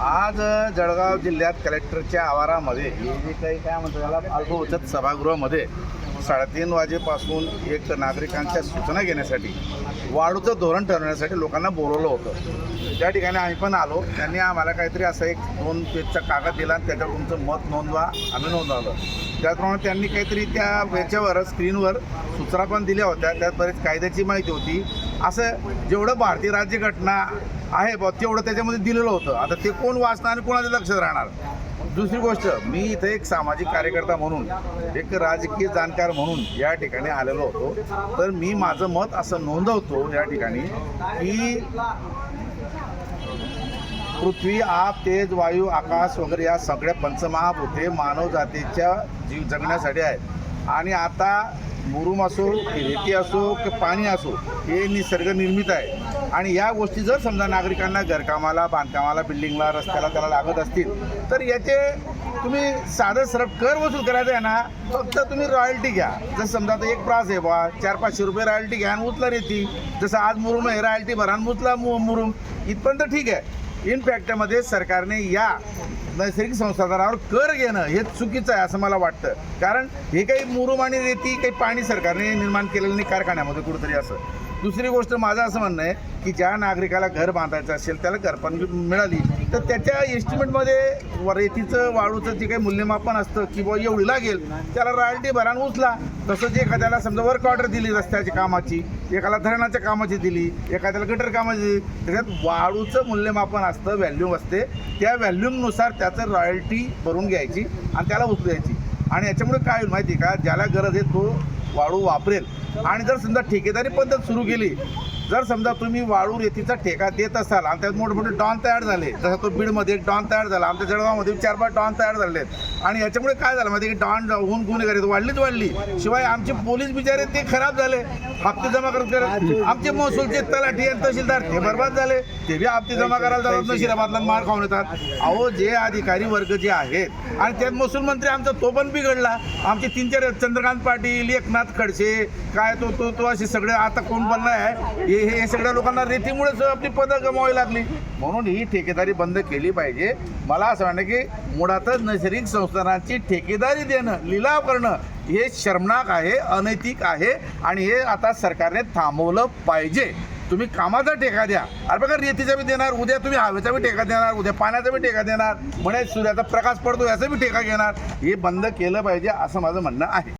आज जळगाव जिल्ह्यात कलेक्टरच्या आवारामध्ये हे जे काही काय म्हणतात त्याला अल्पवचत सभागृहामध्ये साडेतीन वाजेपासून एक नागरिकांच्या सूचना घेण्यासाठी वाढूचं धोरण ठरवण्यासाठी लोकांना बोलवलं होतं. त्या ठिकाणी आम्ही पण आलो. त्यांनी आम्हाला काहीतरी असं एक दोन पेजचा कागद दिला आणि त्याच्यावर तुमचं मत नोंदवा आम्ही नोंदवलं. त्याचप्रमाणे त्यांनी काहीतरी त्या याच्यावर स्क्रीनवर सूचना पण दिल्या होत्या. त्यात बरेच कायद्याची माहिती होती. असं जेवढं भारतीय राज्यघटना आहे बा तेवढं त्याच्यामध्ये दिलेलं होतं. आता ते कोण वाचणार आणि कोणाच्या लक्षात राहणार? दुसरी गोष्ट मी इथे एक सामाजिक कार्यकर्ता म्हणून एक राजकीय जाणकार म्हणून या ठिकाणी आलेलो होतो. तर मी माझं मत असं नोंदवतो या ठिकाणी की पृथ्वी आप तेज वायू आकाश वगैरे या सगळ्या पंचमहाभूते मानव जातीच्या जीव जगण्यासाठी आहेत. आणि आता मुरुम असो की रेती असो की पाणी असो हे निसर्ग निर्मित आहे. आणि या गोष्टी जर समजा नागरिकांना घरकामाला बांधकामाला बिल्डिंगला रस्त्याला त्याला लागत असतील तर याचे तुम्ही साधं सरळ कर वसूल करायचं आहे ना फक्त तुम्ही रॉयल्टी घ्या. जर समजा आता एक प्रास आहे बा चार पाचशे रुपये रॉयल्टी घ्या आणि उचला रेती. जसं आज मुरुम आहे रॉयल्टी भरा आणि उचला मुरुम. इथपर्यंत ठीक आहे. इनफॅक्टमध्ये सरकारने या नैसर्गिक संसाधनावर कर घेणं हे चुकीचं आहे असं मला वाटतं. कारण हे काही मुरुम आणि रेती काही पाणी सरकारने निर्माण केलेलं नाही कारखान्यामध्ये कुठंतरी असं. दुसरी गोष्ट माझं असं म्हणणं आहे की ज्या नागरिकाला घर बांधायचं असेल त्याला घरपण मिळाली तर त्याच्या एस्टिमेटमध्ये व रेतीचं वाळूचं जे काही मूल्यमापन असतं की बुवा एवढी लागेल त्याला रॉयल्टी भरान उचला. तसंच एखाद्याला समजा वर्क ऑर्डर दिली रस्त्याच्या कामाची एखाद्याला धरणाच्या कामाची दिली एखाद्याला गटर कामाची दिली त्याच्यात वाळूचं मूल्यमापन असतं व्हॅल्यूम असते. त्या व्हॅल्यूमनुसार त्याचं रॉयल्टी भरून घ्यायची आणि त्याला उचलायची आणि याच्यामुळे काय होईल माहिती आहे का? ज्याला गरज आहे तो वाळू वापरेल. आणि जर समजा ठेकेदारी पद्धत सुरू केली जर समजा तुम्ही वाळू रेतीचा ठेका देत असाल आणि त्यात मोठमोठे डॉन तयार झाले जसं तो बीडमध्ये एक डॉन तयार झाला आमच्या जळगावमध्ये चार पाच डॉन तयार झाले आहेत आणि याच्यामुळे काय झालं माहिती की? डॉन होऊन गुन्हेगारी वाढलीच वाढली. शिवाय आमचे पोलीस बिचारे ते खराब झाले. हप्ते जमा करत करत आमचे महसूलचे तलाठी आणि तहसीलदार ते बरबाद झाले. ते बी हप्ते जमा करायला जातात नशिराबादला मार खाऊन येतात. अहो जे अधिकारी वर्ग जे आहेत आणि त्यात महसूल मंत्री आमचा तो पण बिघडला. आमचे तीन चार चंद्रकांत पाटील एकनाथ खडसे काय तो तो तो असे सगळे आता कोण बनला आहे हे हे सगळ्या लोकांना रेतीमुळेच आपली पदं गमावावी लागली. म्हणून ही ठेकेदारी बंद केली पाहिजे. मला असं वाटतं की मुळातच नैसर्गिक संस्थानांची ठेकेदारी देणं लिलाव करणं हे शर्मनाक आहे अनैतिक आहे आणि हे आता सरकारने थांबवलं पाहिजे. तुम्ही कामाचा ठेका द्या. अरे बघा रेतीचा बी देणार उद्या तुम्ही हवेचा बी ठेका देणार उद्या पाण्याचा बी ठेका देणार म्हणे सूर्याचा प्रकाश पडतो याचा बी ठेका घेणार. हे बंद केलं पाहिजे असं माझं म्हणणं आहे.